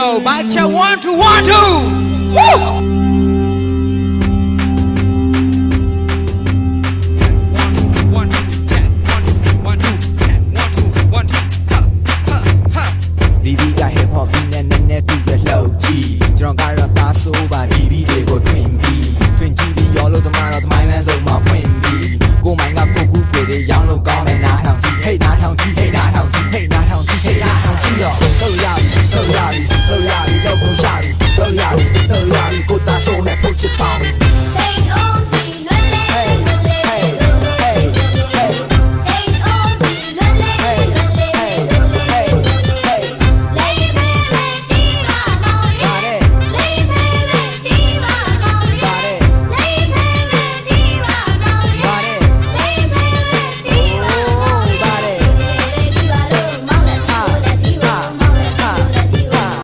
go. Bacha one two one two. Woo! One, two, ten, one, two, one, two, ten, one, two, one, two, ha, ha, ha. ဒီဘီက hip hop ပြီးနဲ့နည်းနည်းတူတဲ့လှုပ်ကြီးကျွန်တော်ကတော့သားဆိုးပါဒီဘီတွေကိုတွင်ပြီးတွင်ကြည့်ပြီးရောလို့သမားတော့သမိုင်းလန်းဆုံးမှာဖွင့်ပြီးကိုမိုင်းကကိုကူကိုတွေရောင်းလို့ကောင်းတယ်နားထောင်ကြည့်ဟေးနားထောင်ကြည့်ဟေးနားထောင်ကြည့်ဟေး လှု